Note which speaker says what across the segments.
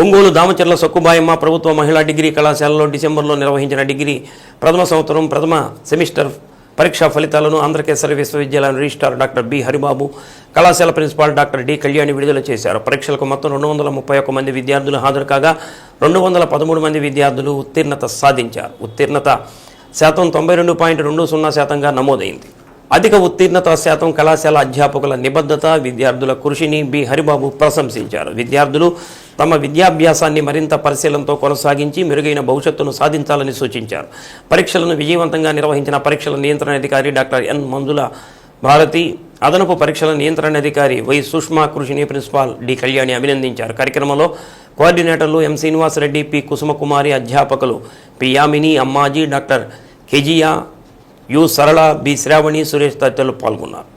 Speaker 1: ఒంగోలు దామచర్ల సక్కుబాయమ్మ ప్రభుత్వ మహిళా డిగ్రీ కళాశాలలో డిసెంబర్లో నిర్వహించిన డిగ్రీ ప్రథమ సంవత్సరం ప్రథమ సెమిస్టర్ పరీక్షా ఫలితాలను ఆంధ్రకేసరి విశ్వవిద్యాలయం రిజిస్ట్రార్ డాక్టర్ బి హరిబాబు కళాశాల ప్రిన్సిపాల్ డాక్టర్ డి కళ్యాణి విడుదల చేశారు. పరీక్షలకు మొత్తం రెండు వందల ముప్పై ఒక్క మంది విద్యార్థులు హాజరు కాగా రెండు వందల పదమూడు మంది విద్యార్థులు ఉత్తీర్ణత సాధించారు. ఉత్తీర్ణత శాతం తొంభై రెండు పాయింట్ రెండు సున్నా శాతంగా నమోదైంది. అధిక ఉత్తీర్ణత శాతం కళాశాల అధ్యాపకుల నిబద్ధత విద్యార్థుల కృషిని బి హరిబాబు ప్రశంసించారు. విద్యార్థులు తమ విద్యాభ్యాసాన్ని మరింత పరిశీలనతో కొనసాగించి మెరుగైన భవిష్యత్తును సాధించాలని సూచించారు. పరీక్షలను విజయవంతంగా నిర్వహించిన పరీక్షల నియంత్రణ అధికారి డాక్టర్ ఎన్ మంజుల భారతి అదనపు పరీక్షల నియంత్రణ అధికారి వై సుష్మా కృషిని ప్రిన్సిపాల్ డి కళ్యాణి అభినందించారు. కార్యక్రమంలో కోఆర్డినేటర్లు ఎం శ్రీనివాసరెడ్డి పి కుసుమకుమారి అధ్యాపకులు P Yamini Ammaji doctor Kezia U Sarala B Sravani Suresh తదితరులు పాల్గొన్నారు.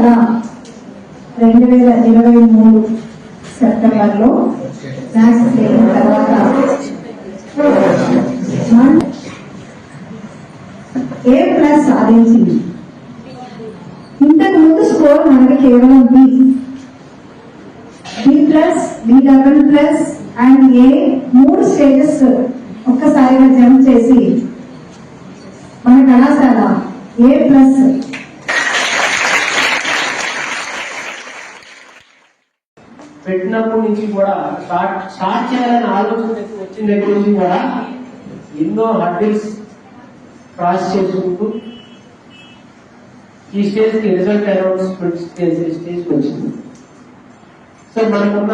Speaker 2: కళాశాల రెండు వేల ఇరవై మూడు సెప్టెంబర్లో మ్యాథ్స్ అయిన తర్వాత ఏ ప్లస్ సాధించింది? ఇంతకు ముందు స్కోర్ మనకి కేవలం B. B plus B double plus and A మూడు స్టేజెస్ ఒక్కసారిగా జంప్ చేసి మన కళాశాల ఏ ప్లస్?
Speaker 3: పెట్టినప్పటి నుంచి కూడా స్టార్ట్ స్టార్ట్ చేయాలని ఆలోచన వచ్చిన దగ్గర నుంచి కూడా ఎన్నో హర్డిల్స్ క్రాస్ చేసుకుంటూ ఈ స్టేజ్కి రిజల్ట్ అనౌన్స్మెంట్ స్టేజ్ వచ్చింది. సో మనకున్న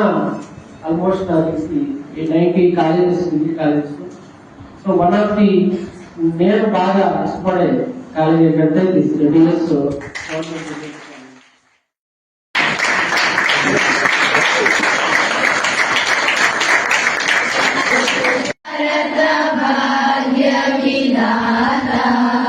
Speaker 3: ఆల్మోస్ట్ నాకు తెలిసి ఈ ninety colleges degree colleges so one of the నేను బాగా ఇష్టపడే కాలేజ్ ఏంటంటే దిస్ గవర్నమెంట్
Speaker 4: Ananda.